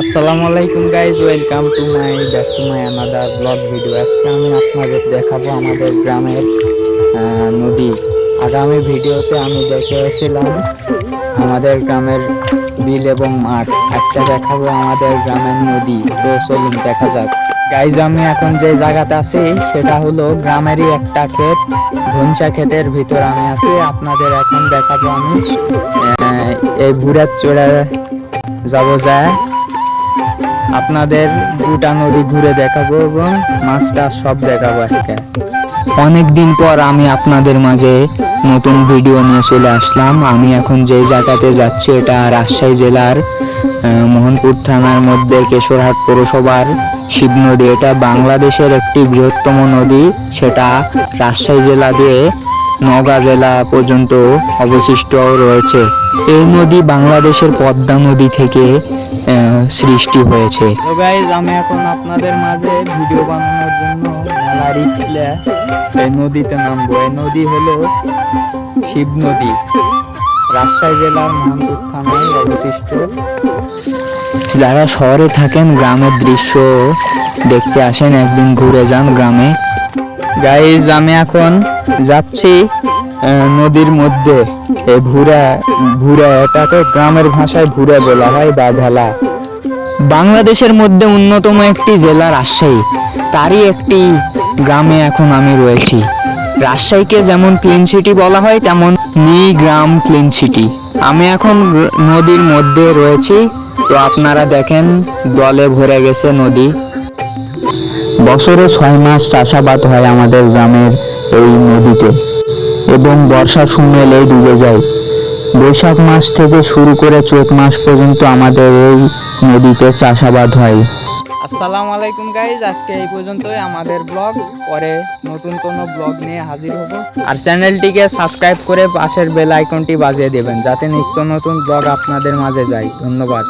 আসসালামু আলাইকুম guys welcome to my back to my another blog video আজকে আমি আপনাদের দেখাবো আমাদের গ্রামের নদী। আগামী ভিডিওতে আমি দেখে এসেছিলাম আমাদের গ্রামের বিল এবং মাঠ। আজকে দেখাবো আমাদের গ্রামের নদী। তো চলুন, দেখা যাক। গাইজ আমি এখন যে জায়গাতে আছি, সেটা হলো গ্রামেরই একটা ক্ষেত। ধনসা ক্ষেতের ভিতর আমি আছি। আপনাদের এখন দেখাবো আমি এই ভুরার চড়া যাব যায়। আপনাদের দুটা নদী ঘুরে দেখাবো এবং মাছটা সব দেখাবো আজকে। অনেক দিন পর আমি আপনাদের মাঝে নতুন ভিডিও নিয়ে চলে আসলাম। আমি এখন যে জায়গাতে যাচ্ছি, এটা রাজশাহী জেলার মোহনপুর থানার মধ্যে কেশরহাট পৌরসভার শিব নদী। এটা বাংলাদেশের একটি বৃহত্তম নদী। সেটা রাজশাহী জেলা দিয়ে নওগাঁ জেলা পর্যন্ত অবশিষ্ট রয়েছে। এই নদী বাংলাদেশের পদ্মা নদী থেকে সৃষ্টি হয়েছে। তো গাইজ আমি এখন আপনাদের মাঝে ভিডিও বানানোর জন্য মেলা রিক্স এই নদীতে নামবো। এই নদী হলো শিব নদী। রাজশাহী জেলার মানপুর থানায় অবশিষ্ট যারা শহরে থাকেন গ্রামের দৃশ্য দেখতে আসেন একদিন ঘুরে যান গ্রামে। গাইজ আমি এখন যাচ্ছি নদীর মধ্যে। ভুরা ভুরা, এটাকে গ্রামের ভাষায় ভুরা বলা হয় বা ভেলা। বাংলাদেশের মধ্যে অন্যতম একটি জেলা রাজশাহী। তারই একটি গ্রামে এখন আমি রয়েছি। রাজশাহীকে যেমন ক্লিন সিটি বলা হয়, তেমন নি গ্রাম ক্লিন সিটি আমি এখন নদীর মধ্যে রয়েছি। তো আপনারা দেখেন দলে ভরে গেছে নদী। বছরে ছয় মাস চাষাবাদ হয় আমাদের গ্রামের এই নদীতে। এবং বর্ষার সময় এলেই ডুবে যায়। বৈশাখ মাস থেকে শুরু করে চৈত মাস পর্যন্ত আমাদের এই নদীতে চাষাবাদ হয়। আসসালামু আলাইকুম গাইজ আজকে এই পর্যন্তই আমাদের ব্লগ পরে নতুন কোনো ব্লগ নিয়ে হাজির হব। আর চ্যানেলটিকে সাবস্ক্রাইব করে পাশের বেল আইকনটি বাজিয়ে দেবেন, যাতে নিত্য নতুন ব্লগ আপনাদের মাঝে যায়। ধন্যবাদ।